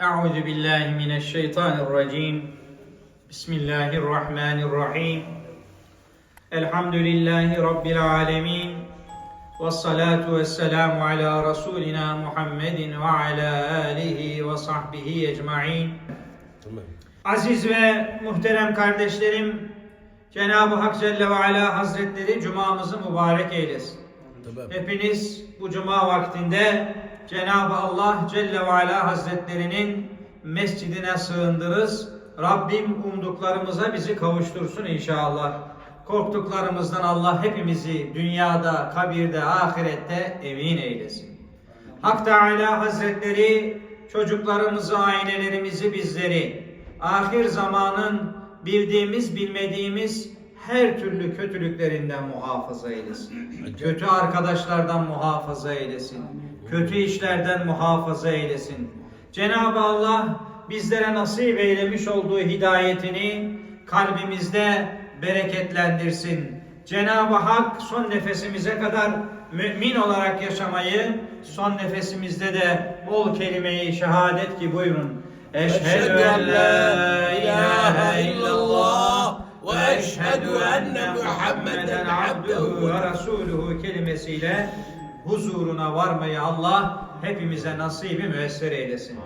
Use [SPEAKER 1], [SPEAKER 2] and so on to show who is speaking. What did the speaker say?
[SPEAKER 1] Euzu billahi mineşşeytanirracim. Bismillahirrahmanirrahim. Elhamdülillahi rabbil alamin. Ve salatu vesselamu ala rasulina Muhammedin ve ala alihi ve sahbihi
[SPEAKER 2] ecmaîn.
[SPEAKER 1] Aziz ve muhterem kardeşlerim, Cenab-ı Hak Celle ve Ala Hazretleri cumamızı mübarek eylesin.
[SPEAKER 2] Tamam.
[SPEAKER 1] Hepiniz bu cuma vaktinde Cenab-ı Allah Celle ve Ala Hazretlerinin mescidine sığındırız. Rabbim umduklarımıza bizi kavuştursun inşallah. Korktuklarımızdan Allah hepimizi dünyada, kabirde, ahirette emin eylesin. Hak Teala Hazretleri çocuklarımızı, ailelerimizi, bizleri ahir zamanın bildiğimiz, bilmediğimiz her türlü kötülüklerinden muhafaza eylesin. Kötü arkadaşlardan muhafaza eylesin. Kötü işlerden muhafaza eylesin. Cenab-ı Allah bizlere nasip eylemiş olduğu hidayetini kalbimizde bereketlendirsin. Cenab-ı Hak son nefesimize kadar mümin olarak yaşamayı, son nefesimizde de bol kelime-i şehadet ki buyurun. Eşhedü en la ilahe illallah eşhedü enne Muhammeden abduhu ve resuluhu kelimesiyle huzuruna varmayı Allah hepimize nasibi müessir eylesin.